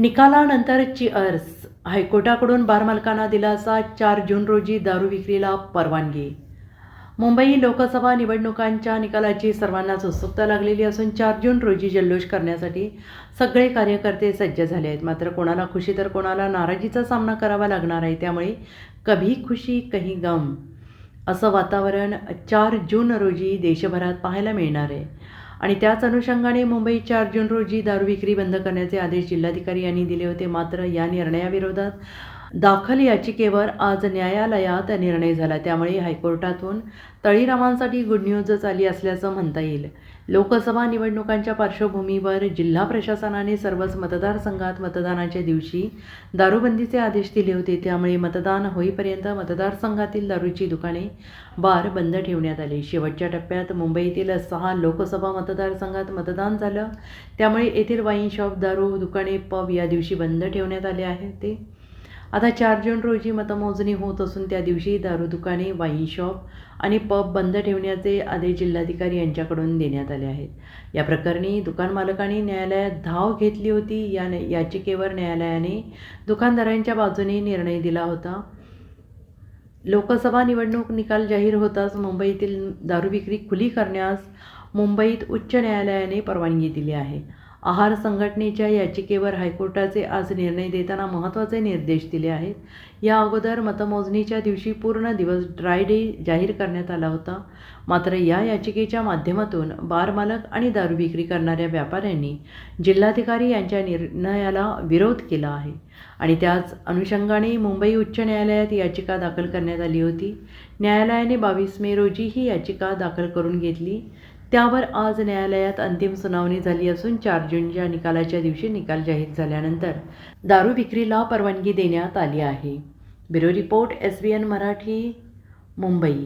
निकालानंतर अर्ज हायकोर्टाकडून बारमालकांना दिलासा चार जून रोजी दारू विक्रीला परवानगी. मुंबई लोकसभा निवडणुकांच्या निकालाची सर्वांनाच उत्सुकता लागलेली असून चार जून रोजी जल्लोष करण्यासाठी सगळे कार्यकर्ते सज्ज झाले आहेत. मात्र कोणाला खुशी तर कोणाला नाराजीचा सामना करावा लागणार आहे त्यामुळे कभी खुशी कही गम असं वातावरण चार जून रोजी देशभरात पाहायला मिळणार आहे. आणि त्याच अनुषंगाने मुंबई चार जून रोजी दारू विक्री बंद करण्याचे आदेश जिल्हाधिकारी यांनी दिले होते. मात्र या निर्णयाविरोधात दाखल याचिकेवर आज न्यायालयात निर्णय झाला. त्यामुळे हायकोर्टातून तळीरामांसाठी गुड न्यूजच आली असल्याचं म्हणता येईल. लोकसभा निवडणुकांच्या पार्श्वभूमीवर जिल्हा प्रशासनाने सर्वच मतदारसंघात मतदानाच्या दिवशी दारूबंदीचे आदेश दिले होते. त्यामुळे मतदान होईपर्यंत मतदारसंघातील दारूची दुकाने बार बंद ठेवण्यात आली. शेवटच्या टप्प्यात मुंबईतील सहा लोकसभा मतदारसंघात मतदान झालं. त्यामुळे येथील वाईन शॉप दारू दुकाने पब या दिवशी बंद ठेवण्यात आले आहे. ते आता चार जून रोजी मतमोजणी होत असून त्या दिवशी दारू दुकाने वाईन शॉप आणि पब बंद ठेवण्याचे आदेश जिल्हाधिकारी यांच्याकडून देण्यात आले आहेत. या प्रकरणी दुकान मालकांनी न्यायालयात धाव घेतली होती. या याचिकेवर न्यायालयाने दुकानदारांच्या बाजूने निर्णय दिला होता. लोकसभा निवडणूक निकाल जाहीर होताच मुंबईतील दारू विक्री खुली करण्यास मुंबईत उच्च न्यायालयाने परवानगी दिली आहे. आहार संघटनेच्या याचिकेवर हायकोर्टाचे आज निर्णय देताना महत्त्वाचे निर्देश दिले आहेत. या अगोदर मतमोजणीच्या दिवशी पूर्ण दिवस ड्राय डे जाहीर करण्यात आला होता. मात्र या याचिकेच्या माध्यमातून बारमालक आणि दारू विक्री करणाऱ्या व्यापाऱ्यांनी जिल्हाधिकारी यांच्या निर्णयाला विरोध केला आहे आणि त्याच अनुषंगाने मुंबई उच्च न्यायालयात याचिका दाखल करण्यात आली होती. न्यायालयाने बावीस मे रोजी ही याचिका दाखल करून घेतली. त्यावर आज न्यायालयात अंतिम सुनावणी झाली असून चार जूनच्या निकालाच्या दिवशी निकाल जाहीर झाल्यानंतर दारू विक्रीला परवानगी देण्यात आली आहे. Bureau report S B N Marathi Mumbai.